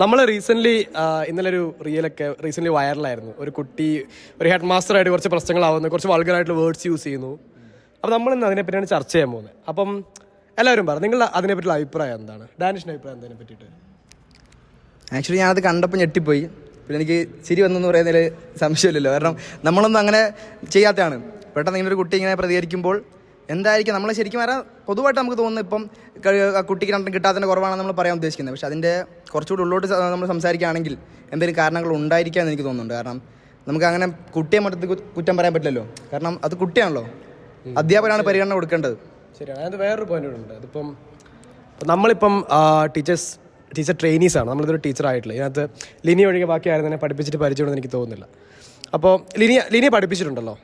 നമ്മൾ റീസെന്റ് ഇന്നലെ ഒരു റിയലൊക്കെ റീസെന്റ് വൈറലായിരുന്നു ഒരു കുട്ടി ഒരു ഹെഡ് മാസ്റ്ററായിട്ട് കുറച്ച് പ്രശ്നങ്ങളാവുന്നു കുറച്ച് വൾഗറായിട്ടുള്ള വേർഡ്സ് യൂസ് ചെയ്യുന്നു. അപ്പോൾ നമ്മൾ ഇന്ന് അതിനെപ്പറ്റിയാണ് ചർച്ച ചെയ്യാൻ പോകുന്നത്. അപ്പം എല്ലാവരും പറ നിങ്ങൾ അതിനെപ്പറ്റിയുള്ള അഭിപ്രായം എന്താണ്? ഡാനിഷിന്റെ അഭിപ്രായം എന്തിനെ പറ്റിയിട്ട് ആക്ച്വലി ഞാനത് കണ്ടപ്പോൾ ഞെട്ടിപ്പോയി. പിന്നെ എനിക്ക് ചിരി വന്നെന്ന് പറയുന്നതിൽ സംശയമില്ലല്ലോ. കാരണം നമ്മളൊന്നും അങ്ങനെ ചെയ്യാത്തതാണ്. പെട്ടെന്ന് ഇങ്ങനെ ഒരു കുട്ടി ഇങ്ങനെ പ്രതികരിക്കുമ്പോൾ എന്തായിരിക്കും? നമ്മൾ ശരിക്കും പറയാൻ പൊതുവായിട്ട് നമുക്ക് തോന്നുന്നു ഇപ്പം കുട്ടിക്ക് രണ്ടും കിട്ടാത്തതിന്റെ കുറവാണെന്ന് നമ്മൾ പറയാൻ ഉദ്ദേശിക്കുന്നത്. പക്ഷേ അതിന്റെ കുറച്ചുകൂടി ഉള്ളോട്ട് നമ്മൾ സംസാരിക്കുകയാണെങ്കിൽ എന്തെങ്കിലും കാരണങ്ങൾ ഉണ്ടായിരിക്കാമെന്ന് എനിക്ക് തോന്നുന്നുണ്ട്. കാരണം നമുക്ക് അങ്ങനെ കുട്ടിയെ മറ്റത്ത് കുറ്റം പറയാൻ പറ്റില്ലല്ലോ. കാരണം അത് കുട്ടിയാണല്ലോ. അധ്യാപകനാണ് പരിഗണന കൊടുക്കേണ്ടത്. ശരിയാണ് അതായത് വേറൊരു പോയിന്റ് ഉണ്ട്. അതിപ്പം ഇപ്പം നമ്മളിപ്പം ടീച്ചേഴ്സ് ടീച്ചർ ട്രെയിനീസ് ആണ്. നമ്മളിതൊരു ടീച്ചർ ആയിട്ടുള്ള ഇതിനകത്ത് ലിനി ഒഴികെ ബാക്കി ആരും തന്നെ പഠിപ്പിച്ചിട്ട് പരിചയമുണ്ടെന്ന് എനിക്ക് തോന്നുന്നില്ല. അപ്പോൾ ലിനിയ ലിനിയെ പഠിപ്പിച്ചിട്ടുണ്ടല്ലോ?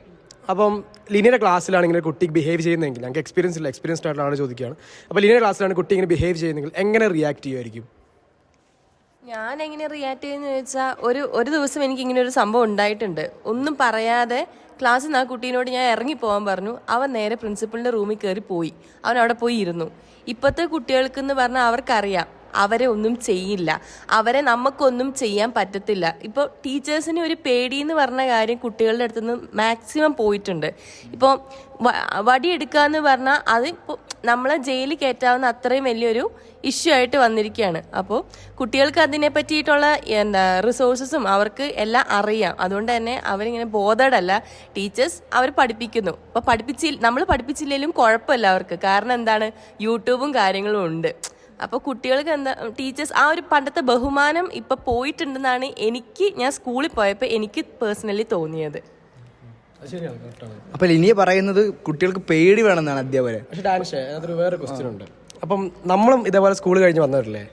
അപ്പം ലിനിയുടെ ക്ലാസ്സിലാണ് ഇങ്ങനെ കുട്ടി ബിഹേവ് ചെയ്യുന്നതെങ്കിൽ ഞങ്ങൾക്ക് എക്സ്പീരിയൻസ് ഇല്ല എക്സ്പീരിയൻസ്ഡ് ആയിട്ടുള്ള ചോദിക്കുകയാണ്. അപ്പോൾ ലിനിയുടെ ക്ലാസ്സിലാണ് കുട്ടി ഇങ്ങനെ ബിഹേവ് ചെയ്യുന്നതെങ്കിൽ എങ്ങനെ റിയാക്ട് ചെയ്യുമായിരിക്കും? ഞാൻ എങ്ങനെ റിയാക്ട് ചെയ്യുന്ന ചോദിച്ചാൽ ഒരു ഒരു ദിവസം എനിക്ക് ഇങ്ങനെ ഒരു സംഭവം ഉണ്ടായിട്ടുണ്ട്. ഒന്നും പറയാതെ ക്ലാസ്സിൽ നിന്ന് ആ കുട്ടീനോട് ഞാൻ ഇറങ്ങി പോകാൻ പറഞ്ഞു. അവൻ നേരെ പ്രിൻസിപ്പളിന്റെ റൂമിൽ കയറി പോയി. അവൻ അവിടെ പോയി ഇരുന്നു. ഇപ്പോഴത്തെ കുട്ടികൾക്കെന്ന് പറഞ്ഞാൽ അവർക്കറിയാം. അവരെ ഒന്നും ചെയ്യില്ല. അവരെ നമുക്കൊന്നും ചെയ്യാൻ പറ്റത്തില്ല. ഇപ്പോൾ ടീച്ചേഴ്സിന് ഒരു പേടി എന്ന് പറഞ്ഞ കാര്യം കുട്ടികളുടെ അടുത്ത് നിന്ന് മാക്സിമം പോയിട്ടുണ്ട്. ഇപ്പോൾ വടി എടുക്കുക എന്ന് പറഞ്ഞാൽ അത് ഇപ്പോൾ നമ്മളെ ജയിലിൽ കയറ്റാവുന്ന അത്രയും വലിയൊരു ഇഷ്യൂ ആയിട്ട് വന്നിരിക്കുകയാണ്. അപ്പോൾ കുട്ടികൾക്ക് അതിനെ പറ്റിയിട്ടുള്ള എന്താ റിസോഴ്സസും അവർക്ക് എല്ലാം അറിയാം. അതുകൊണ്ട് തന്നെ അവരിങ്ങനെ ബോധഡല്ല. ടീച്ചേഴ്സ് അവർ പഠിപ്പിക്കുന്നു. അപ്പോൾ പഠിപ്പിച്ചില്ല നമ്മൾ പഠിപ്പിച്ചില്ലെങ്കിലും കുഴപ്പമില്ല അവർക്ക്. കാരണം എന്താണ്? യൂട്യൂബും കാര്യങ്ങളും ഉണ്ട്. അപ്പോൾ കുട്ടികൾക്ക് എന്താ ടീച്ചേഴ്സ് ആ ഒരു പണ്ടത്തെ ബഹുമാനം ഇപ്പൊ പോയിട്ടുണ്ടെന്നാണ് എനിക്ക് ഞാൻ സ്കൂളിൽ പോയപ്പോൾ എനിക്ക് പേഴ്സണലി തോന്നിയത്. അപ്പൊ ശരിയാണ് കറക്റ്റാണ് അപ്പോൾ ലിനിയെ പറയുന്നത് കുട്ടികൾക്ക് പേടി വേണമെന്നാണ് അധ്യാപകരെ. പക്ഷെ ഡാനിഷ് അതൊരു വേറെ ക്വസ്റ്റ്യൻ ഉണ്ട്. അപ്പം നമ്മളും ഇതേപോലെ സ്കൂൾ കഴിഞ്ഞ് വന്നിട്ടില്ലേ?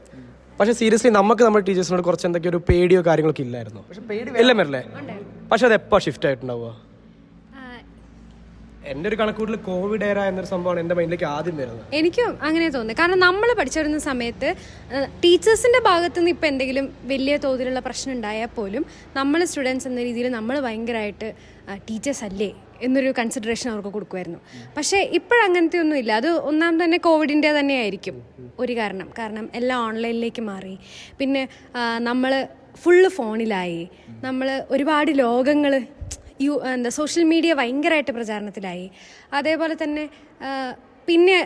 പക്ഷെ സീരിയസ്ലി നമുക്ക് നമ്മുടെ ടീച്ചേഴ്സിനോട് കുറച്ച് എന്തൊക്കെ ഒരു പേടിയോ കാര്യങ്ങളൊക്കെ ഇല്ലായിരുന്നു. എല്ലാം വരില്ലേ? പക്ഷെ അത് എപ്പോ ഷിഫ്റ്റ് ആയിട്ടുണ്ടാവുക? എന്റെ ഒരു കണക്കൂട്ടിൽ കോവിഡ് ഏറ എന്നൊരു സംഭവമാണ് എന്റെ മൈൻഡിലേക്ക് ആദ്യം വരുന്നത്. എനിക്കും അങ്ങനെ തോന്നുന്നു. കാരണം നമ്മൾ പഠിച്ചു വരുന്ന സമയത്ത് ടീച്ചേഴ്സിന്റെ ഭാഗത്തു നിന്ന് ഇപ്പൊ എന്തെങ്കിലും വലിയ തോതിലുള്ള പ്രശ്നം ഉണ്ടായാൽ പോലും നമ്മൾ സ്റ്റുഡൻസ് എന്ന രീതിയിൽ നമ്മൾ ഭയങ്കരമായിട്ട് ടീച്ചേഴ്സ് അല്ലേ എന്നൊരു കൺസിഡറേഷൻ അവർക്ക് കൊടുക്കുമായിരുന്നു. പക്ഷേ ഇപ്പോഴങ്ങനത്തെ ഒന്നും ഇല്ല. അത് ഒന്നാം തന്നെ കോവിഡിന്റെ തന്നെ ആയിരിക്കും ഒരു കാരണം. കാരണം എല്ലാം ഓൺലൈനിലേക്ക് മാറി. പിന്നെ നമ്മൾ ഫുള്ള് ഫോണിലായി. നമ്മൾ ഒരുപാട് ലോകങ്ങൾ യു എന്താ സോഷ്യൽ മീഡിയ ഭയങ്കരമായിട്ട് പ്രചാരണത്തിലായി. അതേപോലെ തന്നെ പിന്നെ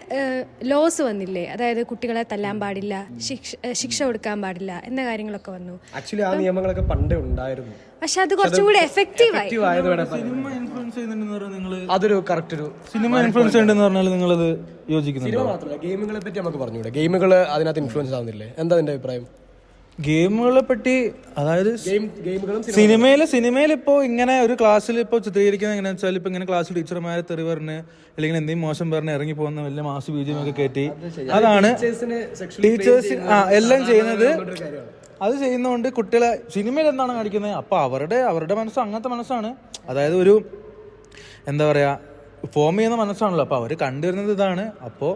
ലോസ് വന്നില്ലേ? അതായത് കുട്ടികളെ തല്ലാൻ പാടില്ല ശിക്ഷ ശിക്ഷ കൊടുക്കാൻ പാടില്ല എന്ന കാര്യങ്ങളൊക്കെ വന്നു. ആക്ച്വലി ആ നിയമങ്ങളൊക്കെ പണ്ടേ ഉണ്ടായിരുന്നു. പക്ഷെ അത് കുറച്ചും കൂടി പറയാൻ. സിനിമ ഇൻഫ്ലുവൻസ് ചെയ്യുന്നുണ്ടെന്ന് പറഞ്ഞാൽ നിങ്ങൾ അതൊരു കറക്റ്റ് ഒരു സിനിമ ഇൻഫ്ലുവൻസ് ഉണ്ടെന്ന് പറഞ്ഞാൽ നിങ്ങളത് യോജിക്കുന്നുണ്ടോ? സിനിമ മാത്രമല്ല ഗെയിമുകളെ പറ്റി നമുക്ക് പറഞ്ഞുകൂടെ? ഗെയിമുകൾ അതിനകത്ത് ഇൻഫ്ലുവൻസ് ആവുന്നില്ലേ? എന്താ നിന്റെ അഭിപ്രായം? ഗെയിമുകളെ പറ്റി അതായത് സിനിമയിൽ സിനിമയിൽ ഇപ്പോൾ ഇങ്ങനെ ഒരു ക്ലാസ്സിൽ ഇപ്പോൾ ചിത്രീകരിക്കുന്നത് എങ്ങനെയാ വെച്ചാൽ ഇപ്പോൾ ഇങ്ങനെ ക്ലാസ്സിൽ ടീച്ചർമാരെ തെറി പറഞ്ഞ് അല്ലെങ്കിൽ എന്തെങ്കിലും മോശം പറഞ്ഞ് ഇറങ്ങി പോകുന്ന വലിയ മാസ് ബീജം ഒക്കെ കയറ്റി അതാണ് ടീച്ചേഴ്സ് ആ എല്ലാം ചെയ്യുന്നത് അത് ചെയ്യുന്നതുകൊണ്ട് കുട്ടികളെ സിനിമയിൽ എന്താണ് കാണിക്കുന്നത്? അപ്പോൾ അവരുടെ അവരുടെ മനസ്സ് അങ്ങനത്തെ മനസ്സാണ്. അതായത് ഒരു എന്താ പറയാ ഫോം ചെയ്യുന്ന മനസ്സാണല്ലോ. അപ്പോൾ അവർ കണ്ടുവരുന്നത് ഇതാണ്. അപ്പോൾ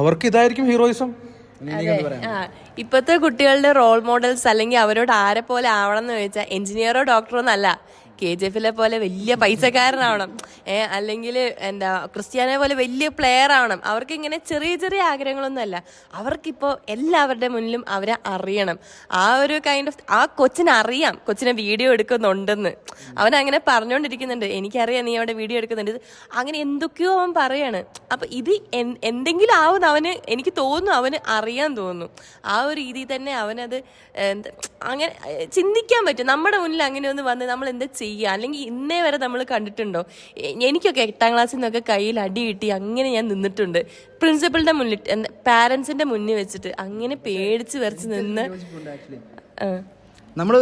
അവർക്ക് ഇതായിരിക്കും ഹീറോയിസം ഇപ്പോഴത്തെ കുട്ടികളുടെ റോൾ മോഡൽസ് അല്ലെങ്കിൽ അവരോട് ആരെ പോലെ ആവണം എന്ന് ചോദിച്ചാൽ എഞ്ചിനീയറോ ഡോക്ടറോ എന്നല്ല. കെ ജെ എഫിലെ പോലെ വലിയ പൈസക്കാരനാവണം. അല്ലെങ്കിൽ എന്താ ക്രിസ്ത്യാനെ പോലെ വലിയ പ്ലെയർ ആവണം അവർക്ക് ഇങ്ങനെ ചെറിയ ചെറിയ ആഗ്രഹങ്ങളൊന്നുമല്ല. അവർക്കിപ്പോൾ എല്ലാവരുടെ മുന്നിലും അവരെ അറിയണം. ആ ഒരു കൈൻഡ് ഓഫ് ആ കൊച്ചിനെ അറിയാം. കൊച്ചിനെ വീഡിയോ എടുക്കുന്നുണ്ടെന്ന്. അവൻ അങ്ങനെ പറഞ്ഞുകൊണ്ടിരിക്കുന്നുണ്ട് എനിക്കറിയാം നീ അവിടെ വീഡിയോ എടുക്കുന്നുണ്ട്. അങ്ങനെ എന്തൊക്കെയോ അവൻ പറയാണ്. അപ്പൊ ഇത് എന്തെങ്കിലും ആവുന്ന അവന് എനിക്ക് തോന്നുന്നു അവന് അറിയാൻ തോന്നുന്നു. ആ ഒരു രീതിയിൽ തന്നെ അവനത് അങ്ങനെ ചിന്തിക്കാൻ പറ്റും. നമ്മുടെ മുന്നിൽ അങ്ങനെ ഒന്ന് വന്ന് നമ്മൾ എന്താ ചെയ്യുക. അല്ലെങ്കിൽ ഇന്നേ വരെ നമ്മൾ കണ്ടിട്ടുണ്ടോ? എനിക്കൊക്കെ എട്ടാം ക്ലാസ്സിൽ നിന്നൊക്കെ കയ്യിൽ അടി കിട്ടി അങ്ങനെ ഞാൻ നിന്നിട്ടുണ്ട്. പ്രിൻസിപ്പളിന്റെ മുന്നിൽ പാരന്റ്സിന്റെ മുന്നിൽ വെച്ചിട്ട് അങ്ങനെ പേടിച്ച് വരച്ച് നിന്ന്. നമ്മൾ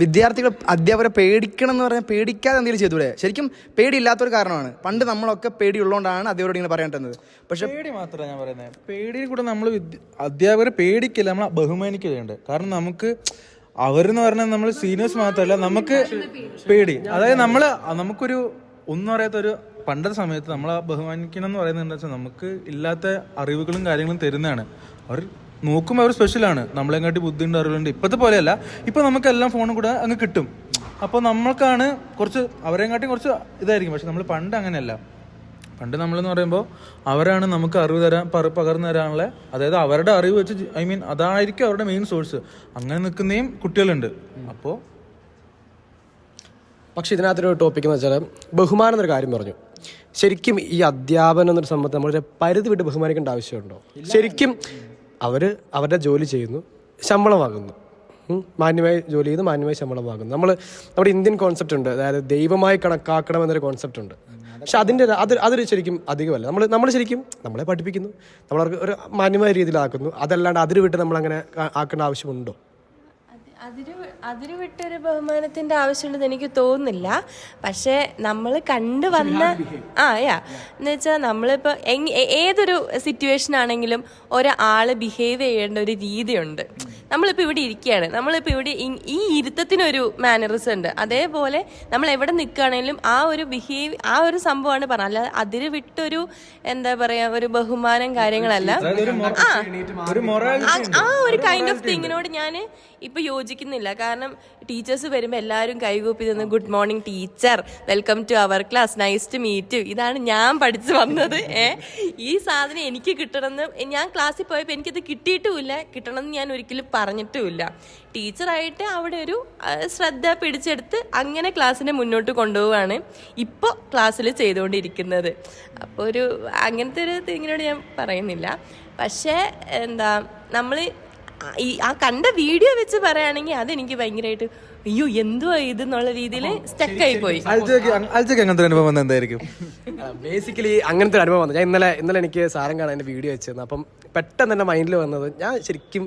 വിദ്യാർത്ഥികൾ അധ്യാപകരെ പേടിക്കണം എന്ന് പറഞ്ഞാൽ പേടിക്കാതെ എന്തെങ്കിലും ചെയ്തൂടെ ശരിക്കും പേടിയില്ലാത്തൊരു കാരണമാണ്. പണ്ട് നമ്മളൊക്കെ പേടിയുള്ളതുകൊണ്ടാണ് അധ്യാപകരോട് ഇങ്ങനെ പറയേണ്ടത് പക്ഷെ പേടി മാത്രമേ ഞാൻ പറയുന്നത് പേടിയിൽ കൂടെ നമ്മൾ അധ്യാപകരെ പേടിക്കില്ല നമ്മൾ ബഹുമാനിക്കുകയുണ്ട്. കാരണം നമുക്ക് അവരെന്ന് പറഞ്ഞാൽ നമ്മൾ സീനിയേഴ്സ് മാത്രമല്ല നമുക്ക് പേടി. അതായത് നമ്മൾ നമുക്കൊരു ഒന്നും അറിയാത്ത ഒരു പണ്ടത്തെ സമയത്ത് നമ്മൾ ബഹുമാനിക്കണം എന്ന് പറയുന്നത് എന്താ വെച്ചാൽ നമുക്ക് ഇല്ലാത്ത അറിവുകളും കാര്യങ്ങളും തരുന്നതാണ്. അവർ നോക്കുമ്പോൾ അവർ സ്പെഷ്യലാണ് നമ്മളെങ്ങാട്ടി ബുദ്ധിയുണ്ട് അറിവുണ്ട്. ഇപ്പോഴത്തെ പോലെയല്ല. ഇപ്പം നമുക്കെല്ലാം ഫോണും കൂടെ അങ്ങ് കിട്ടും. അപ്പോൾ നമ്മൾക്കാണ് കുറച്ച് അവരെങ്ങാട്ടി കുറച്ച് ഇതായിരിക്കും. പക്ഷെ നമ്മൾ പണ്ട് അങ്ങനെയല്ല. പണ്ട് നമ്മളെന്ന് പറയുമ്പോൾ അവരാണ് നമുക്ക് അറിവ് തരാൻ പറ പകർന്നു തരാനുള്ള അതായത് അവരുടെ അറിവ് വെച്ച് ഐ മീൻ അതായിരിക്കും അവരുടെ മെയിൻ സോഴ്സ്. അങ്ങനെ നിൽക്കുന്നേയും കുട്ടികളുണ്ട്. അപ്പോൾ പക്ഷെ ഇതിനകത്തൊരു ടോപ്പിക് എന്ന് വെച്ചാൽ ബഹുമാനം എന്നൊരു കാര്യം പറഞ്ഞു. ശരിക്കും ഈ അധ്യാപനം എന്നൊരു സംബന്ധം നമ്മളൊരു പരിധി വിട്ട് ബഹുമാനിക്കേണ്ട ആവശ്യമുണ്ടോ? ശരിക്കും അവർ അവരുടെ ജോലി ചെയ്യുന്നു ശമ്പളം വാങ്ങുന്നു. മാന്യമായി ജോലി ചെയ്ത് മാന്യമായി ശമ്പളം വാങ്ങുന്നു. നമ്മൾ നമ്മുടെ ഇന്ത്യൻ കോൺസെപ്റ്റ് ഉണ്ട്. അതായത് ദൈവമായി കണക്കാക്കണം എന്നൊരു കോൺസെപ്റ്റ് ഉണ്ട്. പക്ഷെ അതിന്റെ അത് അതൊരു ശരിക്കും അധികമല്ല. നമ്മൾ നമ്മൾ ശരിക്കും നമ്മളെ പഠിപ്പിക്കുന്നു. നമ്മളവർക്ക് ഒരു മാന്യമായ രീതിയിലാക്കുന്നു. അതല്ലാണ്ട് അതിര് വിട്ട് നമ്മളങ്ങനെ ആക്കേണ്ട ആവശ്യമുണ്ടോ? അതിര് അതിര് വിട്ടൊരു ബഹുമാനത്തിന്റെ ആവശ്യമുണ്ടെന്ന് എനിക്ക് തോന്നുന്നില്ല. പക്ഷെ നമ്മൾ കണ്ടുവന്ന ആ യാ എന്ന് വെച്ചാൽ നമ്മളിപ്പോൾ ഏതൊരു സിറ്റുവേഷൻ ആണെങ്കിലും ഒരാൾ ബിഹേവ് ചെയ്യേണ്ട ഒരു രീതിയുണ്ട്. നമ്മളിപ്പോൾ ഇവിടെ ഇരിക്കുകയാണ്. നമ്മളിപ്പോൾ ഇവിടെ ഈ ഇരുത്തത്തിനൊരു മാനറിസം ഉണ്ട്. അതേപോലെ നമ്മൾ എവിടെ നിൽക്കുകയാണെങ്കിലും ആ ഒരു ബിഹേവ് ആ ഒരു സംഭവമാണ് പറഞ്ഞത്. അല്ലാതെ അതിര് വിട്ടൊരു എന്താ പറയാ ഒരു ബഹുമാനം കാര്യങ്ങളല്ല. ആ. ആ- ഒരു കൈൻഡ് ഓഫ് തിങ്ങിനോട് ഞാൻ ഇപ്പൊ യോജിക്കുന്നില്ല കാരണം ടീച്ചേഴ്സ് വരുമ്പോൾ എല്ലാവരും കൈകൂപ്പി നിന്ന് good morning teacher welcome to our class nice to meet you ഇതാണ് ഞാൻ പഠിച്ചു വന്നത്. ഏ? ഈ സാധനം എനിക്ക് കിട്ടണമെന്ന് ഞാൻ ക്ലാസ്സിൽ പോയപ്പോൾ എനിക്കത് കിട്ടിയിട്ടുമില്ല. കിട്ടണമെന്ന് ഞാൻ ഒരിക്കലും പറഞ്ഞിട്ടുമില്ല. ടീച്ചറായിട്ട് അവിടെ ഒരു ശ്രദ്ധ പിടിച്ചെടുത്ത് അങ്ങനെ ക്ലാസ്സിനെ മുന്നോട്ട് കൊണ്ടുപോവുകയാണ് ഇപ്പോൾ ക്ലാസ്സിൽ ചെയ്തുകൊണ്ടിരിക്കുന്നത്. അപ്പോൾ ഒരു അങ്ങനത്തെ ഒരു തിങ്ങിനോട് ഞാൻ പറയുന്നില്ല. പക്ഷേ എന്താ നമ്മൾ ഈ ആ കണ്ട വീഡിയോ വെച്ച് പറയുകയാണെങ്കിൽ അതെനിക്ക് ഭയങ്കരമായിട്ട് അയ്യോ എന്തുവാ ഇത് എന്നുള്ള രീതിയിൽ സ്റ്റക്കായി പോയി അങ്ങനത്തെ അനുഭവം വന്നത് എന്തായിരിക്കും? ബേസിക്കലി അങ്ങനത്തെ ഒരു അനുഭവം വന്നു. ഞാൻ ഇന്നലെ ഇന്നലെ എനിക്ക് സാരം കാണാൻ എന്റെ വീഡിയോ വെച്ചിരുന്നു. അപ്പം പെട്ടെന്ന് എന്റെ മൈൻഡിൽ വന്നത് ഞാൻ ശരിക്കും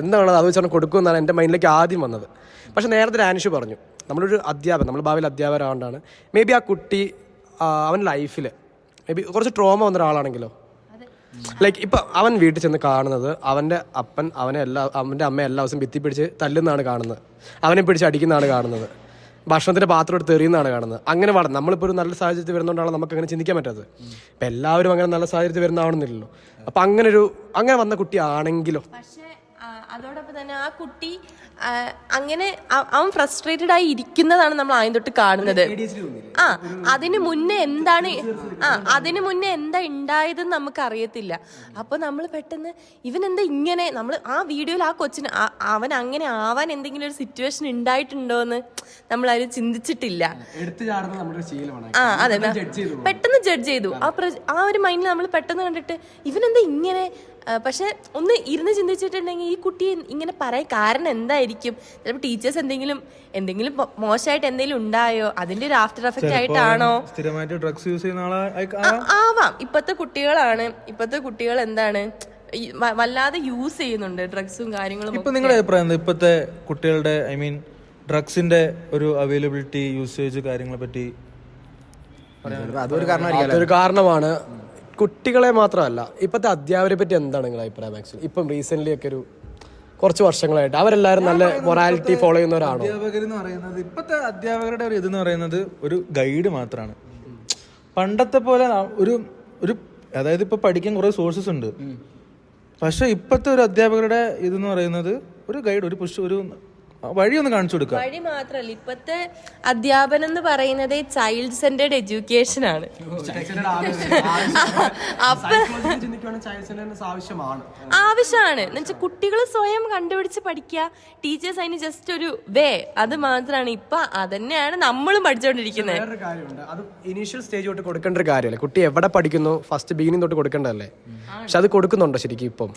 എന്താണത് അത് വെച്ചാൽ കൊടുക്കുമെന്നാണ് എന്റെ മൈൻഡിലേക്ക് ആദ്യം വന്നത്. പക്ഷെ നേരത്തെ ആനിഷ് പറഞ്ഞു നമ്മളൊരു അധ്യാപകൻ നമ്മൾ ഭാവിയിൽ അധ്യാപകരാകൊണ്ടാണ് മേ ബി ആ കുട്ടി അവൻ ലൈഫിൽ മേ ബി കുറച്ച് ട്രോമ വന്ന ഒരാളാണെങ്കിലോ ലൈക്ക് ഇപ്പം അവൻ വീട്ടിൽ ചെന്ന് കാണുന്നത് അവന്റെ അപ്പൻ അവനെ എല്ലാ അവന്റെ അമ്മ എല്ലാ ദിവസവും ഭിത്തി പിടിച്ച് തല്ലുന്നതാണ് കാണുന്നത്. അവനെ പിടിച്ച് അടിക്കുന്നതാണ് കാണുന്നത്. ഭക്ഷണത്തിന്റെ പാത്രം എടുത്ത് എറിയുന്നതാണ് കാണുന്നത്. അങ്ങനെ വളർന്നു നമ്മളിപ്പോൾ ഒരു നല്ല സാഹചര്യത്തിൽ വരുന്നതുകൊണ്ടാണ് നമുക്ക് അങ്ങനെ ചിന്തിക്കാൻ പറ്റാത്തത്? ഇപ്പം എല്ലാവരും അങ്ങനെ നല്ല സാഹചര്യത്തിൽ വരുന്നതാവണമെന്നില്ലല്ലോ. അപ്പം അങ്ങനെ ഒരു അങ്ങനെ വന്ന കുട്ടി പക്ഷേ അതോടൊപ്പം തന്നെ ആ കുട്ടി അങ്ങനെ അവൻ ഫ്രസ്ട്രേറ്റഡ് ആയി ഇരിക്കുന്നതാണ് നമ്മൾ ആദ്യം തൊട്ട് കാണുന്നത്. ആ അതിന് മുന്നേ എന്താണ് ആ അതിന് മുന്നേ എന്താ ഉണ്ടായതെന്ന് നമുക്ക് അറിയത്തില്ല അപ്പൊ നമ്മൾ പെട്ടെന്ന് ഇവൻ എന്താ ഇങ്ങനെ നമ്മൾ ആ വീഡിയോയിൽ ആ കൊച്ചിന് അവൻ അങ്ങനെ ആവാൻ എന്തെങ്കിലും ഒരു സിറ്റുവേഷൻ ഉണ്ടായിട്ടുണ്ടോ എന്ന് നമ്മൾ ആരും ചിന്തിച്ചിട്ടില്ല ആ അതെ. പെട്ടെന്ന് ജഡ്ജ് ചെയ്തു ആ ആ ഒരു മൈൻഡിൽ നമ്മൾ പെട്ടെന്ന് കണ്ടിട്ട് ഇവനെന്താ ഇങ്ങനെ പക്ഷെ ഒന്ന് ഇരുന്ന് ചിന്തിച്ചിട്ടുണ്ടെങ്കിൽ ഈ കുട്ടി ഇങ്ങനെ പറയാൻ കാരണം എന്തായിരിക്കും? ചിലപ്പോൾ ടീച്ചേഴ്സ് എന്തെങ്കിലും എന്തെങ്കിലും മോശമായിട്ട് എന്തെങ്കിലും ഉണ്ടായോ? അതിന്റെ ഒരു ആഫ്റ്റർ എഫക്റ്റ് ആയിട്ടാണോ? സ്ഥിരമായിട്ട് ഡ്രഗ്സ് യൂസ് ചെയ്യുന്ന ആവാം. ഇപ്പത്തെ കുട്ടികളാണ്. ഇപ്പത്തെ കുട്ടികൾ എന്താണ്? വല്ലാതെ യൂസ് ചെയ്യുന്നുണ്ട് ഡ്രഗ്സും കാര്യങ്ങളും ഇപ്പൊ നിങ്ങളുടെ അഭിപ്രായം ഇപ്പത്തെ ഇപ്പോഴത്തെ കുട്ടികളുടെ ഐ മീൻ ഡ്രഗ്സിന്റെ ഒരു അവൈലബിലിറ്റി യൂസേജ് കാര്യങ്ങളെ പറ്റി അതൊരു കാരണമായിരിക്കും അതൊരു കാരണമാണ്. കുട്ടികളെ മാത്രമല്ല ഇപ്പോഴത്തെ അധ്യാപകരെ പറ്റി എന്താണ് നിങ്ങളുടെ അഭിപ്രായം ആക്ച്വലി ഇപ്പം റീസെന്റ് ഒക്കെ ഒരു കുറച്ച് വർഷങ്ങളായിട്ട്. അവരെല്ലാവരും നല്ല മൊറാലിറ്റി ഫോളോ ചെയ്യുന്നവരാണോ ഇപ്പത്തെ പറയുന്നത് ഇപ്പോഴത്തെ അധ്യാപകരുടെ ഒരു ഇതെന്ന് പറയുന്നത് ഒരു ഗൈഡ് മാത്രമാണ് പണ്ടത്തെ പോലെ ഒരു ഒരു അതായത് ഇപ്പൊ പഠിക്കാൻ കുറെ സോഴ്സസ് ഉണ്ട്. പക്ഷെ ഇപ്പോഴത്തെ ഒരു അധ്യാപകരുടെ ഇതെന്ന് പറയുന്നത് ഒരു ഗൈഡ് ഒരു പുഷ് ഒരു വഴി ഒന്ന് കാണിച്ചു കൊടുക്കുക വഴി മാത്രല്ല ഇപ്പത്തെ അധ്യാപനം എന്ന് പറയുന്നത് ചൈൽഡ് സെന്റേഡ് എഡ്യൂക്കേഷൻ ആണ്. അപ്പൊ ആവശ്യമാണ്. ആവശ്യമാണ്. എന്നുവെച്ചാൽ കുട്ടികൾ സ്വയം കണ്ടുപിടിച്ച് പഠിക്കുക ടീച്ചേഴ്സ് അതിന് ജസ്റ്റ് ഒരു വേ. അത് മാത്രമാണ് ഇപ്പൊ അതന്നെയാണ് നമ്മളും പഠിച്ചുകൊണ്ടിരിക്കുന്നത് വേറൊരു കാര്യമുണ്ട്. അത് ഇനീഷ്യൽ സ്റ്റേജ് തൊട്ട് കൊടുക്കേണ്ട ഒരു കാര്യമല്ലേ? കുട്ടി എവിടെ പഠിക്കുന്നു? ഫസ്റ്റ് ബിഗിനിങ് തൊട്ട് കൊടുക്കേണ്ടതല്ലേ? പക്ഷെ അത് കൊടുക്കുന്നുണ്ടോ ശരിക്കും ഇപ്പം?